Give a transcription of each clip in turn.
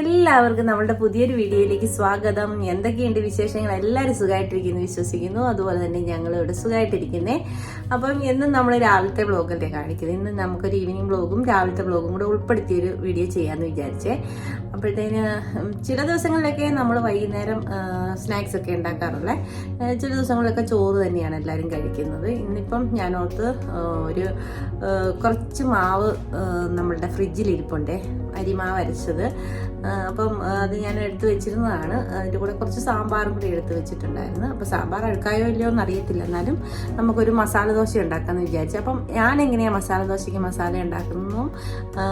എല്ലാവർക്കും നമ്മളുടെ പുതിയൊരു വീഡിയോയിലേക്ക് സ്വാഗതം. എന്തൊക്കെയുണ്ട് വിശേഷങ്ങൾ? എല്ലാവരും സുഖമായിട്ടിരിക്കുന്നു വിശ്വസിക്കുന്നു. അതുപോലെ തന്നെ ഞങ്ങൾ ഇവിടെ സുഖമായിട്ടിരിക്കുന്നേ. അപ്പം എന്നും നമ്മൾ രാവിലത്തെ ബ്ലോഗല്ലേ കാണിക്കുന്നത്? ഇന്ന് നമുക്കൊരു ഈവനിങ് ബ്ലോഗും രാവിലത്തെ ബ്ലോഗും കൂടെ ഉൾപ്പെടുത്തിയൊരു വീഡിയോ ചെയ്യാമെന്ന് വിചാരിച്ചേ. അപ്പോഴത്തേന് ചില ദിവസങ്ങളിലൊക്കെ നമ്മൾ വൈകുന്നേരം സ്നാക്സ് ഒക്കെ ഉണ്ടാക്കാറുള്ളത് ചില ദിവസങ്ങളിലൊക്കെ ചോറ് തന്നെയാണ് എല്ലാവരും കഴിക്കുന്നത്. ഇന്നിപ്പം ഞാനോർത്ത് ഒരു കുറച്ച് മാവ് നമ്മളുടെ ഫ്രിഡ്ജിൽ ഇരിപ്പുണ്ടേ. അരിമാവ് അരച്ചത്. അപ്പം അത് ഞാൻ എടുത്തു വെച്ചിരുന്നതാണ്. അതിന്റെ കൂടെ കുറച്ച് സാമ്പാറും കൂടി എടുത്ത് വെച്ചിട്ടുണ്ടായിരുന്നു. അപ്പോൾ സാമ്പാർ അഴുക്കായോ ഇല്ലയോ എന്ന് അറിയത്തില്ല. എന്നാലും നമുക്കൊരു മസാല ദോശ ഉണ്ടാക്കാമെന്ന് വിചാരിച്ചു. അപ്പം ഞാൻ എങ്ങനെയാണ് മസാല ദോശയ്ക്ക് മസാല ഉണ്ടാക്കുന്നതും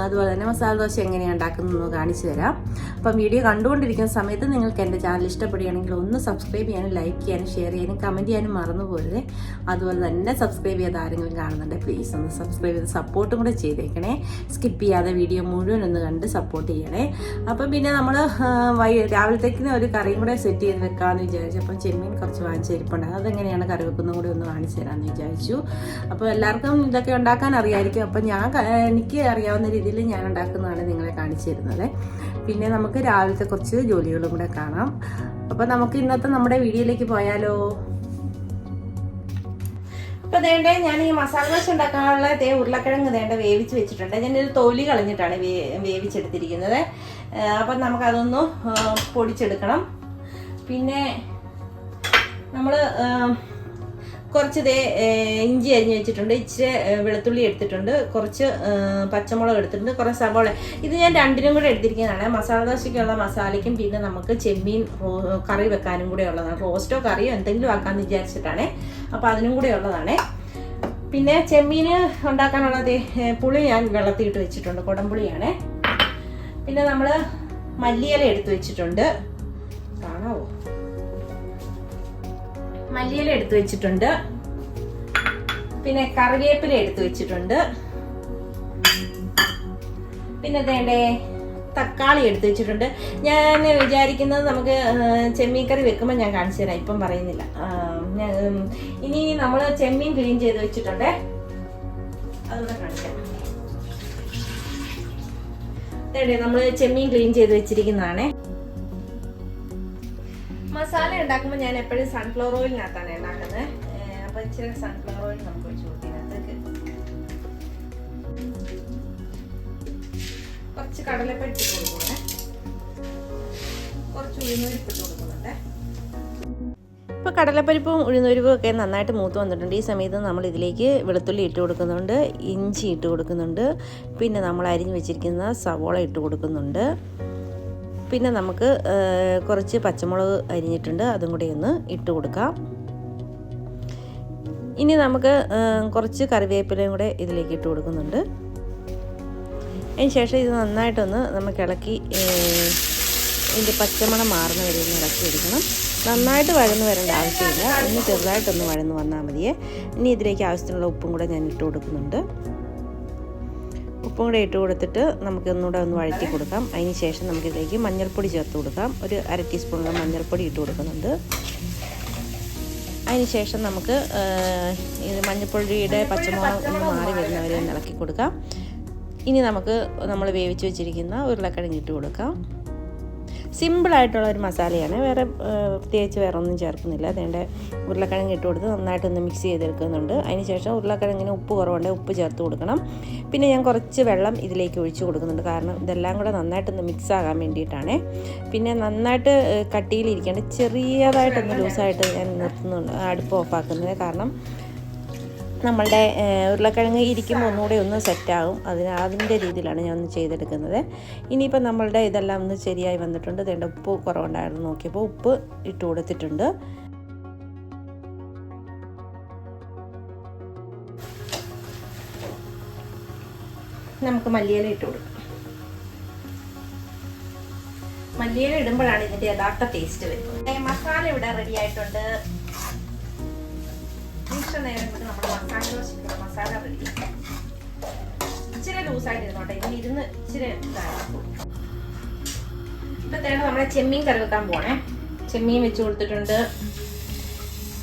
അതുപോലെ തന്നെ മസാല ദോശ എങ്ങനെയാണ് ഉണ്ടാക്കുന്നതെന്ന് കാണിച്ചു തരാം. അപ്പം വീഡിയോ കണ്ടുകൊണ്ടിരിക്കുന്ന സമയത്ത് നിങ്ങൾക്ക് എന്റെ ചാനൽ ഇഷ്ടപ്പെടുകയാണെങ്കിൽ ഒന്ന് സബ്സ്ക്രൈബ് ചെയ്യാനും ലൈക്ക് ചെയ്യാനും ഷെയർ ചെയ്യാനും കമന്റ് ചെയ്യാനും മറന്നു പോരുത് അതുപോലെ തന്നെ സബ്സ്ക്രൈബ് ചെയ്ത് ആരെങ്കിലും കാണുന്നുണ്ടെങ്കിൽ പ്ലീസ് ഒന്ന് സബ്സ്ക്രൈബ് ചെയ്ത് സപ്പോർട്ടും കൂടെ ചെയ്തേക്കണേ. സ്കിപ്പ് ചെയ്യാതെ വീഡിയോ മുഴുവൻ ഒന്ന് കണ്ട് സപ്പോർട്ട് ചെയ്യണേ. അപ്പം പിന്നെ നമ്മൾ വൈ രാവിലത്തേക്ക് ഒരു കറിയും കൂടെ സെറ്റ് ചെയ്ത് വെക്കാമെന്ന് വിചാരിച്ചു. അപ്പം ചെമ്മീൻ കുറച്ച് വാങ്ങിച്ചിരിപ്പുണ്ട് അതെങ്ങനെയാണ് കറി വെക്കുന്നത് കൂടി ഒന്ന് കാണിച്ചു തരാമെന്ന് വിചാരിച്ചു. അപ്പോൾ എല്ലാവർക്കും ഇതൊക്കെ ഉണ്ടാക്കാൻ അറിയാമായിരിക്കും അപ്പം ഞാൻ എനിക്ക് അറിയാവുന്ന രീതിയിൽ ഞാൻ ഉണ്ടാക്കുന്നതാണ് നിങ്ങളെ കാണിച്ചു തരുന്നത്. പിന്നെ നമുക്ക് രാവിലത്തെ കുറച്ച് ജോലികളും കൂടെ കാണാം. അപ്പോൾ നമുക്ക് ഇന്നത്തെ നമ്മുടെ വീഡിയോയിലേക്ക് പോയാലോ? ഇപ്പൊ വേണ്ടേ ഞാൻ ഈ മസാല ദോശ ഉണ്ടാക്കാനുള്ള തേ ഉരുളക്കിഴങ്ങ് ദേണ്ട വേവിച്ച് വെച്ചിട്ടുണ്ട്. ഞാൻ ഒരു തൊലി കളഞ്ഞിട്ടാണ് വേവിച്ചെടുത്തിരിക്കുന്നത്. അപ്പം നമുക്കതൊന്ന് പൊടിച്ചെടുക്കണം. പിന്നെ നമ്മൾ കുറച്ച് ദേ ഇഞ്ചി അരിഞ്ഞ് വെച്ചിട്ടുണ്ട്. ഇച്ചിരി വെളുത്തുള്ളി എടുത്തിട്ടുണ്ട്. കുറച്ച് പച്ചമുളക് എടുത്തിട്ടുണ്ട്. കുറച്ച് സവോള. ഇത് ഞാൻ രണ്ടിനും കൂടെ എടുത്തിരിക്കുന്നതാണ്. മസാല ദോശയ്ക്കുള്ള മസാലയ്ക്കും പിന്നെ നമുക്ക് ചെമ്മീൻ കറി വെക്കാനും കൂടെ ഉള്ളതാണ്. റോസ്റ്റോ കറിയോ എന്തെങ്കിലും ആക്കാമെന്ന് വിചാരിച്ചിട്ടാണ്. അപ്പോൾ അതിനും കൂടെ ഉള്ളതാണ്. പിന്നെ ചെമ്മീൻ ഉണ്ടാക്കാനുള്ള ദേ, ഏ, പുളി ഞാൻ വെള്ളത്തിയിട്ട് വെച്ചിട്ടുണ്ട്. കുടംപുളിയാണ്. പിന്നെ നമ്മൾ മല്ലിയില എടുത്ത് വെച്ചിട്ടുണ്ട്. കാണാവോ? മല്ലിയില എടുത്തു വെച്ചിട്ടുണ്ട്. പിന്നെ കറിവേപ്പില എടുത്തു വെച്ചിട്ടുണ്ട്. പിന്നെ വേണ്ടേ തക്കാളി എടുത്തു വെച്ചിട്ടുണ്ട്. ഞാൻ വിചാരിക്കുന്നത് നമുക്ക് ചെമ്മീൻ കറി വെക്കുമ്പോൾ ഞാൻ കാണിച്ചു തരാം. ഇപ്പം പറയുന്നില്ല. ഇനി നമ്മൾ ചെമ്മീൻ ക്ലീൻ ചെയ്ത് വെച്ചിട്ടുണ്ട്. അതുകൂടെ കാണിക്കാം. നമ്മൾ ചെമ്മീൻ ക്ലീൻ ചെയ്ത് വെച്ചിരിക്കുന്നതാണേ. മസാല ഉണ്ടാക്കുമ്പോൾ ഞാൻ എപ്പോഴും സൺഫ്ലവർ ഓയിലിനകത്താണ് ഉണ്ടാക്കുന്നത് അപ്പൊ ഇച്ചിരി സൺഫ്ലവർ ഓയിൽ നമുക്ക് ഒഴിച്ചു കുറച്ച് കടലപ്പരിപ്പ് ഇട്ട് കൊടുക്കണേ കുറച്ച് ഉഴുന്നൂരിപ്പിട്ട് ഇട്ട് ഇപ്പോൾ കടലപ്പരിപ്പും ഉഴുന്നുപരിപ്പും ഒക്കെ നന്നായിട്ട് മൂത്ത് വന്നിട്ടുണ്ട്. ഈ സമയത്ത് നമ്മൾ ഇതിലേക്ക് വെളുത്തുള്ളി ഇട്ട് കൊടുക്കുന്നുണ്ട് ഇഞ്ചി ഇട്ട് കൊടുക്കുന്നുണ്ട്. പിന്നെ നമ്മൾ അരിഞ്ഞ് വെച്ചിരിക്കുന്ന സവോള ഇട്ട് കൊടുക്കുന്നുണ്ട്. പിന്നെ നമുക്ക് കുറച്ച് പച്ചമുളക് അരിഞ്ഞിട്ടുണ്ട്. അതും കൂടി ഒന്ന് ഇട്ട് കൊടുക്കാം. ഇനി നമുക്ക് കുറച്ച് കറിവേപ്പിലയും കൂടെ ഇതിലേക്ക് ഇട്ട് കൊടുക്കുന്നുണ്ട്. അതിന് ശേഷം ഇത് നന്നായിട്ടൊന്ന് നമുക്ക് ഇളക്കി ഇതിന്റെ പച്ചമണം മാറുന്ന വരെ ഒന്ന് ഇളക്കി എടുക്കണം. നന്നായിട്ട് വഴന്ന് വരേണ്ട ആവശ്യമില്ല. ഒന്ന് ചെറുതായിട്ടൊന്ന് വഴന്ന് വന്നാൽ മതിയേ. ഇനി ഇതിലേക്ക് ആവശ്യത്തിനുള്ള ഉപ്പും കൂടെ ഞാൻ ഇട്ട് കൊടുക്കുന്നുണ്ട്. ഉപ്പും കൂടെ ഇട്ട് കൊടുത്തിട്ട് നമുക്ക് ഒന്നുകൂടെ ഒന്ന് വഴറ്റി കൊടുക്കാം. അതിന് ശേഷം നമുക്കിതിലേക്ക് മഞ്ഞൾപ്പൊടി ചേർത്ത് കൊടുക്കാം. ഒരു അര ടീസ്പൂണോളം മഞ്ഞൾപ്പൊടി ഇട്ട് കൊടുക്കുന്നുണ്ട്. അതിന് ശേഷം നമുക്ക് ഇത് മഞ്ഞൾപ്പൊടിയുടെ പച്ചമുളക് ഒന്ന് മാറി വരുന്നവരെ ഇളക്കി കൊടുക്കാം. ഇനി നമുക്ക് നമ്മൾ വേവിച്ച് വെച്ചിരിക്കുന്ന ഉരുളക്കിഴങ്ങ് ഇട്ട് കൊടുക്കാം. സിമ്പിളായിട്ടുള്ള ഒരു മസാലയാണ്. വേറെ പ്രത്യേകിച്ച് വേറെ ഒന്നും ചേർക്കുന്നില്ല അതേണ്ട ഉരുളക്കിഴങ്ങ് ഇട്ട് കൊടുത്ത് നന്നായിട്ടൊന്ന് മിക്സ് ചെയ്തെടുക്കുന്നുണ്ട്. അതിന് ശേഷം ഉരുളക്കിഴങ്ങിന് ഉപ്പ് കുറവുണ്ടെങ്കിൽ ഉപ്പ് ചേർത്ത് കൊടുക്കണം. പിന്നെ ഞാൻ കുറച്ച് വെള്ളം ഇതിലേക്ക് ഒഴിച്ച് കൊടുക്കുന്നുണ്ട്. കാരണം ഇതെല്ലാം കൂടെ നന്നായിട്ടൊന്ന് മിക്സ് ആകാൻ വേണ്ടിയിട്ടാണ്. പിന്നെ നന്നായിട്ട് കട്ടിയിലിരിക്കേണ്ട ചെറിയതായിട്ടൊന്ന് ലൂസായിട്ട് ഞാൻ നിർത്തുന്നുണ്ട്. അടുപ്പ് ഓഫാക്കുന്നത് കാരണം നമ്മളുടെ ഉരുളക്കിഴങ്ങ് ഇരിക്കുമ്പോൾ ഒന്നുകൂടെ ഒന്ന് സെറ്റാകും. അതിന് അതിന്റെ രീതിയിലാണ് ഞാൻ ഒന്ന് ചെയ്തെടുക്കുന്നത്. ഇനിയിപ്പോൾ നമ്മളുടെ ഇതെല്ലാം ഒന്ന് ശരിയായി വന്നിട്ടുണ്ട്. ഇതേണ്ട ഉപ്പ് കുറവുണ്ടായിരുന്നു നോക്കിയപ്പോൾ ഉപ്പ് ഇട്ട് കൊടുത്തിട്ടുണ്ട്. നമുക്ക് മല്ലിയില ഇട്ട് കൊടുക്കാം. മല്ലിയില ഇടുമ്പോഴാണ് ഇതിന്റെ യഥാർത്ഥ ടേസ്റ്റ് വരുന്നത്. മസാല ഇവിടെ റെഡി ആയിട്ടുണ്ട്. നിമിഷ നേരം നമ്മുടെ മസാല ദോശയ്ക്കുള്ള മസാല റെഡി. ഇച്ചിരി ലൂസായിട്ട് ഇരുന്നോട്ടെ ഇനി ഇരുന്ന് ഇച്ചിരി ഇപ്പൊ ഇപ്പത്തേണ് നമ്മുടെ ചെമ്മീൻ കറി വെക്കാൻ പോണേ. ചെമ്മീൻ വെച്ച് കൊടുത്തിട്ടുണ്ട്.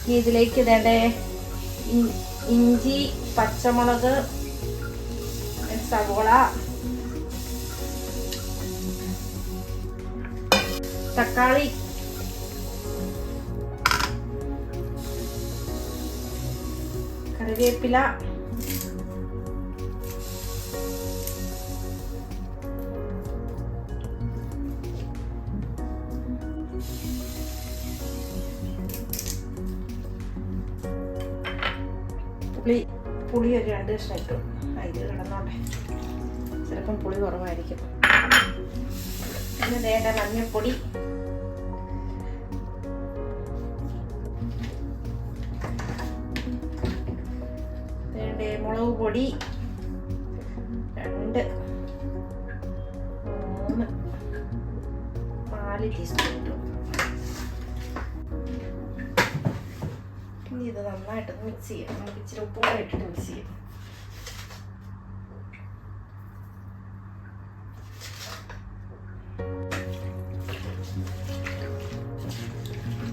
ഇനി ഇതിലേക്ക് ഇതേണ്ട ഇഞ്ചി പച്ചമുളക് സവോള തക്കാളി കറിവേപ്പില. പുളി പുളി ഒരു രണ്ട് കഷ്ണം ഇട്ടു. ഇത് കിടന്നോട്ടെ. ചിലപ്പം പുളി കുറവായിരിക്കും. പിന്നെ വേണ്ട മഞ്ഞൾപ്പൊടി. പൊടി. രണ്ട്. മൂന്ന്. നാല് ടീസ്പൂൺ ഇനി ഇത് നന്നായിട്ടൊന്ന് മിക്സ് ചെയ്യാം. നമുക്ക് ഇച്ചിരി ഉപ്പും കൂടെ ഇട്ടിട്ട് മിക്സ് ചെയ്യാം.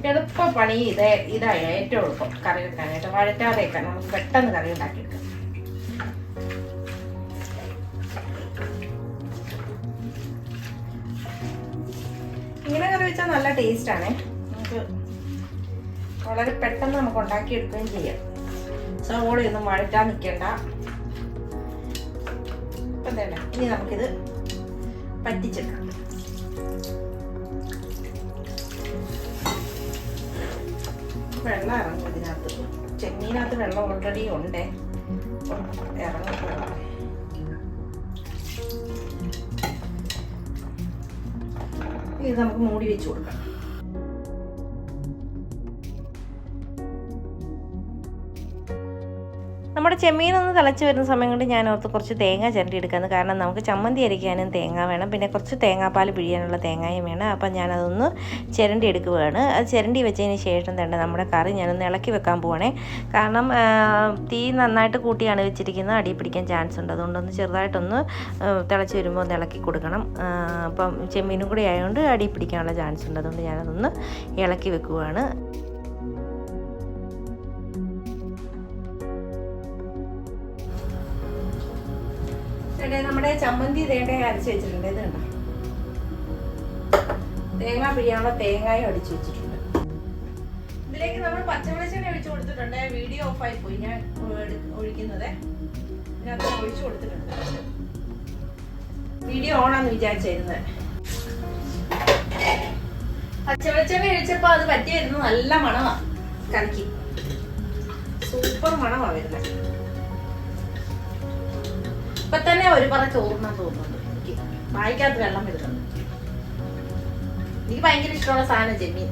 എളുപ്പ പണി ഇത് ഇതാണ് ഏറ്റവും എളുപ്പം. കറി വെക്കാനായിട്ട്. വഴറ്റാതെ വെക്കാൻ നമുക്ക് പെട്ടെന്ന് കറി ഉണ്ടാക്കിയെടുക്കാം. ഇങ്ങനെ കറി വെച്ചാൽ നല്ല ആണേ. നമുക്ക് വളരെ പെട്ടെന്ന് നമുക്ക് ഉണ്ടാക്കിയെടുക്കുകയും ചെയ്യാം. സവോളയൊന്നും വഴറ്റാൻ നിൽക്കേണ്ട. ഇപ്പം തന്നെ ഇനി നമുക്കിത് പറ്റിച്ചെടുക്കാം. വെള്ളം ഇറങ്ങും ഇതിനകത്ത്. ചെമ്മീനകത്ത് വെള്ളം ഓൾറെഡി ഉണ്ട്. ഇറങ്ങും. ഇത് നമുക്ക് മൂടി വെച്ച് കൊടുക്കാം. ചെമ്മീൻ ഒന്ന് തിളച്ച് വരുന്ന സമയം കൊണ്ട് ഞാൻ ഓർത്ത് കുറച്ച് തേങ്ങ ചിരണ്ടി എടുക്കാമെന്ന് കാരണം നമുക്ക് ചമ്മന്തി അരയ്ക്കാനും തേങ്ങ വേണം. പിന്നെ കുറച്ച് തേങ്ങാപ്പാൽ പിഴിയാനുള്ള തേങ്ങയും വേണം. അപ്പം ഞാനതൊന്ന് ചിരണ്ടി എടുക്കുകയാണ് അത് ചിരണ്ടി വെച്ചതിന് ശേഷം തന്നെ നമ്മുടെ കറി ഞാനൊന്ന് ഇളക്കി വെക്കാൻ പോകണേ കാരണം തീ നന്നായിട്ട് കൂട്ടിയാണ് വെച്ചിരിക്കുന്നത്. അടി പിടിക്കാൻ ചാൻസ് ഉണ്ട്. അതുകൊണ്ടൊന്ന് ചെറുതായിട്ടൊന്ന് തിളച്ച് വരുമ്പോൾ ഒന്ന് ഇളക്കി കൊടുക്കണം. അപ്പം ചെമ്മീനും കൂടി ആയതുകൊണ്ട് അടി പിടിക്കാനുള്ള ചാൻസ് ഉണ്ട്. അതുകൊണ്ട് ഞാനതൊന്ന് ഇളക്കി വെക്കുകയാണ് ചേട്ടേ നമ്മുടെ ചമ്മന്തി തേങ്ങ അരച്ച് വെച്ചിട്ടുണ്ട്. ഇത് തേങ്ങ പിഴിയാനുള്ള തേങ്ങയും അടിച്ചു വെച്ചിട്ടുണ്ട്. ഇതിലേക്ക് നമ്മൾ പച്ചവെളിച്ചെണ്ണ ഒഴിച്ചു കൊടുത്തിട്ടുണ്ട്. വീഡിയോ ഓഫായി പോയി. ഞാൻ ഒഴി- ഒഴിക്കുന്നത്. ഇതിനകത്ത് ഒഴിച്ചു കൊടുത്തിട്ടുണ്ട്. വീഡിയോ ഓണാന്ന് വിചാരിച്ചിരുന്നത് പച്ചവെളിച്ചെണ്ണ ഒഴിച്ചപ്പോ അത് പറ്റിയായിരുന്നു നല്ല മണമാ കറിക്ക് സൂപ്പർ മണമാ വരുന്നത് ഇപ്പൊ തന്നെ ഒരു പറ ചോറുന്ന തോന്നുന്നുണ്ട് എനിക്ക് വായിക്കാത്ത വെള്ളം വരുന്നുണ്ട്. എനിക്ക് ഭയങ്കര ഇഷ്ടമുള്ള സാധനം ചെമ്മീൻ.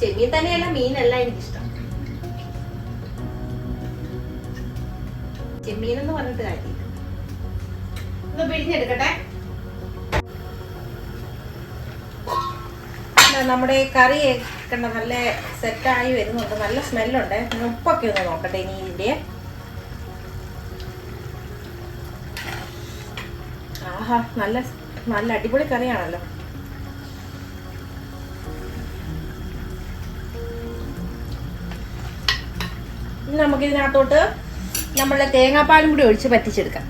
ചെമ്മീൻ തന്നെയല്ല മീനല്ല എനിക്കിഷ്ടം. ചെമ്മീൻ എന്ന് പറഞ്ഞിട്ട് കാര്യമില്ല. ഒന്ന് പിഴിഞ്ഞെടുക്കട്ടെ. നമ്മുടെ കറി കണ്ട നല്ല സെറ്റായി വരുന്നുണ്ട്. നല്ല സ്മെല്ലുണ്ട് ഉപ്പൊക്കെ ഒന്ന് നോക്കട്ടെ ഇനി ഇതിന്റെ. ആഹാ നല്ല നല്ല അടിപൊളി കറിയാണല്ലോ. നമുക്ക് ഇതിനകത്തോട്ട് നമ്മളുടെ തേങ്ങാപ്പാലും കൂടി ഒഴിച്ച് പറ്റിച്ചെടുക്കാം.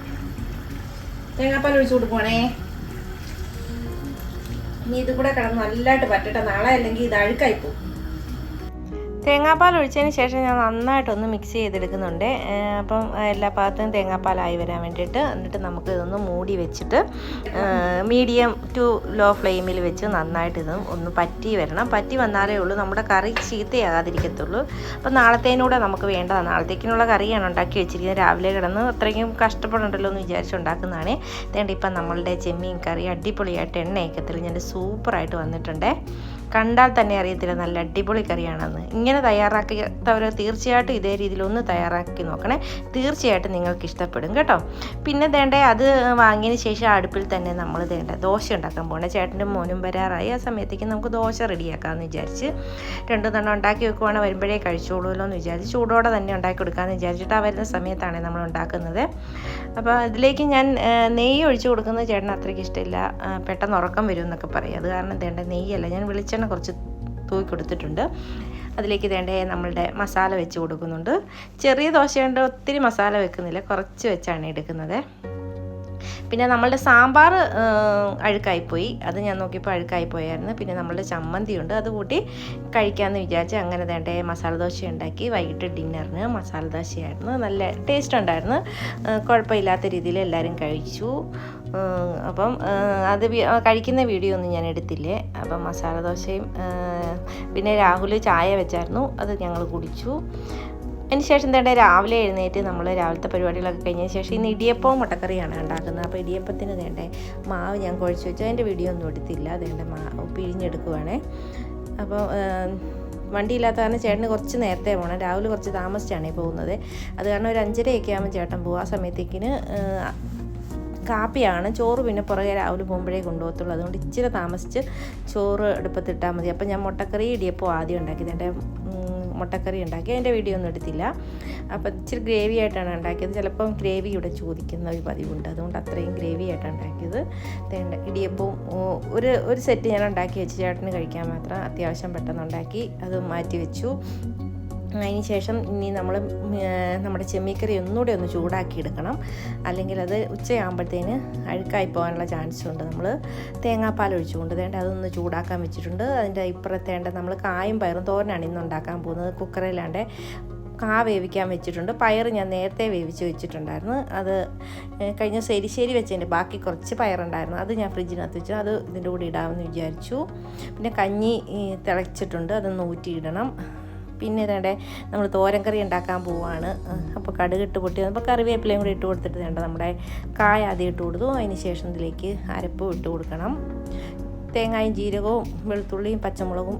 തേങ്ങാപ്പാൽ ഒഴിച്ച് കൊടുക്കുവാണേ. ഇനി ഇത് കൂടെ കിടന്ന് നല്ലതായിട്ട് പറ്റട്ടെ. നാളെ അല്ലെങ്കിൽ ഇത് അഴുക്കായി പോകും. തേങ്ങാപ്പാൽ ഒഴിച്ചതിന് ശേഷം ഞാൻ നന്നായിട്ടൊന്ന് മിക്സ് ചെയ്തെടുക്കുന്നുണ്ട്. അപ്പം എല്ലാ ഭാഗത്തും തേങ്ങാപ്പാലായി വരാൻ വേണ്ടിയിട്ട് എന്നിട്ട് നമുക്ക് ഇതൊന്ന് മൂടി വെച്ചിട്ട് മീഡിയം ടു ലോ ഫ്ലെയിമിൽ വെച്ച് നന്നായിട്ട് ഇത് ഒന്ന് പറ്റി വരണം. പറ്റി വന്നാലേ ഉള്ളൂ. നമ്മുടെ കറി ചീത്തയാകാതിരിക്കത്തുള്ളൂ. അപ്പം നാളത്തേനൂടെ നമുക്ക് വേണ്ടതാണ്. നാളത്തേക്കിനുള്ള കറിയാണ് ഉണ്ടാക്കി വെച്ചിരിക്കുന്നത്. രാവിലെ കിടന്ന് അത്രയ്ക്കും കഷ്ടപ്പെടണ്ടല്ലോ എന്ന് വിചാരിച്ചുണ്ടാക്കുന്നതാണ് അതുകൊണ്ട് ഇപ്പം നമ്മളുടെ ചെമ്മീൻ കറി അടിപൊളിയായിട്ട് എണ്ണയൊക്കെ തെളിഞ്ഞിട്ട് സൂപ്പറായിട്ട് വന്നിട്ടുണ്ട്. കണ്ടാൽ തന്നെ അറിയത്തില്ല. നല്ല അടിപൊളി കറിയാണെന്ന്. ഇങ്ങനെ തയ്യാറാക്കിയവർ തീർച്ചയായിട്ടും ഇതേ രീതിയിൽ ഒന്ന് തയ്യാറാക്കി നോക്കണേ. തീർച്ചയായിട്ടും നിങ്ങൾക്ക് ഇഷ്ടപ്പെടും കേട്ടോ. പിന്നെ വേണ്ടേ അത് വാങ്ങിയതിന് ശേഷം അടുപ്പിൽ തന്നെ നമ്മൾ വേണ്ട ദോശ ഉണ്ടാക്കാൻ പോകണേ. ചേട്ടന്റെ മോനും വരാറായി. ആ സമയത്തേക്ക് നമുക്ക് ദോശ റെഡിയാക്കാമെന്ന് വിചാരിച്ച് രണ്ടു തണ്ണം ഉണ്ടാക്കി വെക്കുവാണെങ്കിൽ വരുമ്പോഴേ കഴിച്ചോളൂല്ലോ എന്ന് വിചാരിച്ച് ചൂടോടെ തന്നെ ഉണ്ടാക്കി കൊടുക്കാമെന്ന് വിചാരിച്ചിട്ട് ആ വരുന്ന സമയത്താണ് നമ്മൾ ഉണ്ടാക്കുന്നത്. അപ്പോൾ അതിലേക്ക് ഞാൻ നെയ്യ് ഒഴിച്ച് കൊടുക്കുന്നത് ചേട്ടന് അത്രയ്ക്ക് ഇഷ്ടമില്ല. പെട്ടെന്ന് ഉറക്കം വരും എന്നൊക്കെ പറയും. അത് കാരണം വേണ്ട നെയ്യല്ല. ഞാൻ വെളിച്ചെണ്ണ കുറച്ച് തൂക്കി കൊടുത്തിട്ടുണ്ട്. അതിലേക്ക് വേണ്ട നമ്മളുടെ മസാല വെച്ച് കൊടുക്കുന്നുണ്ട്. ചെറിയ ദോശയുണ്ട് ഒത്തിരി മസാല വെക്കുന്നില്ല. കുറച്ച് വെച്ചാണ് എടുക്കുന്നത്. പിന്നെ നമ്മളുടെ സാമ്പാർ അഴുക്കായിപ്പോയി. അത് ഞാൻ നോക്കിയപ്പോൾ അഴുക്കായിപ്പോയായിരുന്നു. പിന്നെ നമ്മളുടെ ചമ്മന്തി ഉണ്ട് അത് കൂട്ടി കഴിക്കാമെന്ന് വിചാരിച്ച് അങ്ങനെ വേണ്ട മസാല ദോശ ഉണ്ടാക്കി വൈകിട്ട് ഡിന്നറിന് മസാല ദോശയായിരുന്നു. നല്ല ടേസ്റ്റ് ഉണ്ടായിരുന്നു. കുഴപ്പമില്ലാത്ത രീതിയിൽ എല്ലാവരും കഴിച്ചു. അപ്പം അത് കഴിക്കുന്ന വീഡിയോ ഒന്നും ഞാൻ എടുത്തില്ലേ? അപ്പം മസാല ദോശയും പിന്നെ രാഹുൽ ചായ വെച്ചായിരുന്നു. അത് ഞങ്ങൾ കുടിച്ചു. അതിന് ശേഷം തന്നെ രാവിലെ എഴുന്നേറ്റ് നമ്മൾ രാവിലത്തെ പരിപാടികളൊക്കെ കഴിഞ്ഞതിന് ശേഷം ഇന്ന് ഇടിയപ്പവും മുട്ടക്കറിയാണ് ഉണ്ടാക്കുന്നത്. അപ്പോൾ ഇടിയപ്പത്തിന് വേണ്ടേ മാവ് ഞാൻ കുഴച്ച് വെച്ചു. അതിന്റെ വീഡിയോ ഒന്നും എടുത്തില്ല. അതേണ്ട മാവ് പിഴിഞ്ഞെടുക്കുവാണേ. അപ്പോൾ വണ്ടിയില്ലാത്ത കാരണം ചേട്ടന് കുറച്ച് നേരത്തെ പോകണം. രാവിലെ കുറച്ച് താമസിച്ചാണ് പോകുന്നത്. അത് കാരണം ഒരു അഞ്ചരയൊക്കെ ആകുമ്പോൾ ചേട്ടൻ പോകും ആ സമയത്തേക്കിന് കാപ്പിയാണ്. ചോറ് പിന്നെ പുറകെ രാവിലെ പോകുമ്പോഴേ കൊണ്ടുപോകത്തുള്ളൂ. അതുകൊണ്ട് ഇച്ചിരി താമസിച്ച് ചോറ് എടുപ്പത്തിട്ടാൽ മതി. അപ്പം ഞാൻ മുട്ടക്കറി ഇടിയപ്പോൾ ആദ്യം ഉണ്ടാക്കിയത്. എന്റെ മുട്ടക്കറി ഉണ്ടാക്കി. അതിന്റെ വീഡിയോ ഒന്നും എടുത്തില്ല. അപ്പോൾ ഇച്ചിരി ഗ്രേവി ആയിട്ടാണ് ഉണ്ടാക്കിയത്. ചിലപ്പം ഗ്രേവി ഇവിടെ ചോദിക്കുന്ന ഒരു പതിവുണ്ട്. അതുകൊണ്ട് അത്രയും ഗ്രേവി ആയിട്ടാണ് ഉണ്ടാക്കിയത്. തേണ്ട ഇടിയപ്പവും ഒരു ഒരു സെറ്റ് ഞാൻ ഉണ്ടാക്കി വെച്ച് ചേട്ടന് കഴിക്കാൻ മാത്രം അത്യാവശ്യം പെട്ടെന്ന് ഉണ്ടാക്കി. അത് മാറ്റി വെച്ചു. അതിന് ശേഷം ഇനി നമ്മൾ നമ്മുടെ ചെമ്മീക്കറി ഒന്നുകൂടെ ഒന്ന് ചൂടാക്കി എടുക്കണം അല്ലെങ്കിൽ അത് ഉച്ചയാകുമ്പോഴത്തേന് അഴുക്കായി പോകാനുള്ള ചാൻസ് ഉണ്ട്. നമ്മൾ തേങ്ങാപ്പാൽ ഒഴിച്ചുകൊണ്ട് വേണ്ട അതൊന്ന് ചൂടാക്കാൻ വെച്ചിട്ടുണ്ട്. അതിന്റെ ഇപ്പുറത്തേണ്ട നമ്മൾ കായും പയറും തോരനാണ് ഇന്ന് ഉണ്ടാക്കാൻ പോകുന്നത്. കുക്കറിലാണ്ട് കാ വേവിക്കാൻ വെച്ചിട്ടുണ്ട്. പയർ ഞാൻ നേരത്തെ വേവിച്ച് വെച്ചിട്ടുണ്ടായിരുന്നു. അത് കഴിഞ്ഞ ശരിശ്ശേരി വെച്ചതിന്റെ ബാക്കി കുറച്ച് പയറുണ്ടായിരുന്നു. അത് ഞാൻ ഫ്രിഡ്ജിനകത്ത് വെച്ചു. അത് ഇതിന്റെ കൂടെ ഇടാമെന്ന് വിചാരിച്ചു. പിന്നെ കഞ്ഞി തിളച്ചിട്ടുണ്ട്. അതൊന്ന് ഊറ്റിയിടണം. പിന്നെ ഇതേണ്ട നമ്മൾ തോരൻ കറി ഉണ്ടാക്കാൻ പോവാണ്. അപ്പോൾ കടുക് ഇട്ട് പൊട്ടി അപ്പോൾ കറിവേപ്പിലയും കൂടി ഇട്ട് കൊടുത്തിട്ട് വേണ്ട നമ്മുടെ കായ ആദ്യം ഇട്ട് കൊടുത്തു. അതിന് ശേഷം ഇതിലേക്ക് അരപ്പും ഇട്ട് കൊടുക്കണം. തേങ്ങായും ജീരകവും വെളുത്തുള്ളിയും പച്ചമുളകും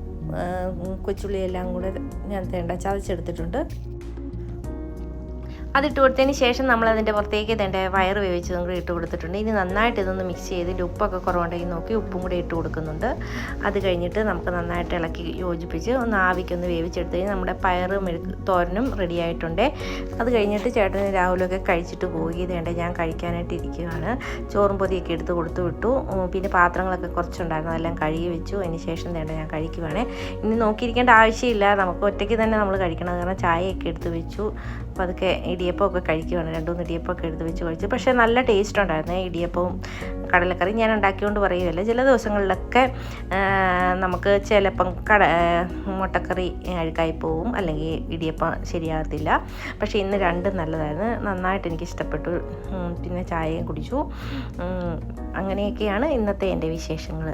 കൊച്ചുള്ളിയും എല്ലാം കൂടെ ഞാൻ തേണ്ട ചതച്ചെടുത്തിട്ടുണ്ട്. അതിട്ട് കൊടുത്തതിന് ശേഷം നമ്മൾ അതിന്റെ പുറത്തേക്ക് തേണ്ട വയറ് വേവിച്ചതും കൂടി ഇട്ട് കൊടുത്തിട്ടുണ്ട്. ഇനി നന്നായിട്ട് ഇതൊന്ന് മിക്സ് ചെയ്ത് ഉപ്പൊക്കെ കുറവുണ്ടെങ്കിൽ നോക്കി ഉപ്പും കൂടി ഇട്ട് കൊടുക്കുന്നുണ്ട്. അത് കഴിഞ്ഞിട്ട് നമുക്ക് നന്നായിട്ട് ഇളക്കി യോജിപ്പിച്ച് ഒന്ന് ആവിക്കൊന്ന് വേവിച്ചെടുത്ത് കഴിഞ്ഞാൽ നമ്മുടെ പയറും മെഴുക്ക് തോരനും റെഡി ആയിട്ടുണ്ട്. അത് കഴിഞ്ഞിട്ട് ചേട്ടന് രാഹുലൊക്കെ കഴിച്ചിട്ട് പോയി. ഇതേണ്ട ഞാൻ കഴിക്കാനായിട്ട് ഇരിക്കുകയാണ്. ചോറും പൊതിയൊക്കെ എടുത്ത് കൊടുത്തു വിട്ടു. പിന്നെ പാത്രങ്ങളൊക്കെ കുറച്ചുണ്ടായിരുന്നു. അതെല്ലാം കഴുകി വെച്ചു. അതിന് ശേഷം തേണ്ട ഞാൻ കഴിക്കുവാണേ. ഇനി നോക്കിയിരിക്കേണ്ട ആവശ്യമില്ല. നമുക്ക് ഒറ്റയ്ക്ക് തന്നെ നമ്മൾ കഴിക്കണം. കാരണം ചായയൊക്കെ എടുത്ത് വെച്ചു. അപ്പോൾ അതൊക്കെ ഇടിയപ്പമൊക്കെ കഴിക്കുവാണ്. രണ്ടു മൂന്ന് ഇടിയപ്പമൊക്കെ എടുത്ത് വെച്ച് കഴിച്ചു. പക്ഷേ നല്ല ടേസ്റ്റ് ഉണ്ടായിരുന്നു ഇടിയപ്പവും കടലക്കറി ഞാൻ ഉണ്ടാക്കിക്കൊണ്ട് പറയുകയല്ല. ചില ദിവസങ്ങളിലൊക്കെ നമുക്ക് ചിലപ്പം കട മുട്ടക്കറി അഴുക്കായി പോവും അല്ലെങ്കിൽ ഇടിയപ്പം ശരിയാകത്തില്ല. പക്ഷേ ഇന്ന് രണ്ടും നല്ലതായിരുന്നു. നന്നായിട്ട് എനിക്ക് ഇഷ്ടപ്പെട്ടു. പിന്നെ ചായയും കുടിച്ചു. അങ്ങനെയൊക്കെയാണ് ഇന്നത്തെ എന്റെ വിശേഷങ്ങൾ.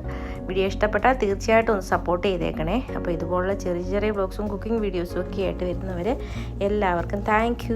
വീഡിയോ ഇഷ്ടപ്പെട്ടാൽ തീർച്ചയായിട്ടും ഒന്ന് സപ്പോർട്ട് ചെയ്തേക്കണേ. അപ്പോൾ ഇതുപോലുള്ള ചെറിയ ചെറിയ ബ്ലോഗ്സും കുക്കിംഗ് വീഡിയോസും ഒക്കെ ആയിട്ട് വരുന്നവർ എല്ലാവർക്കും താങ്ക്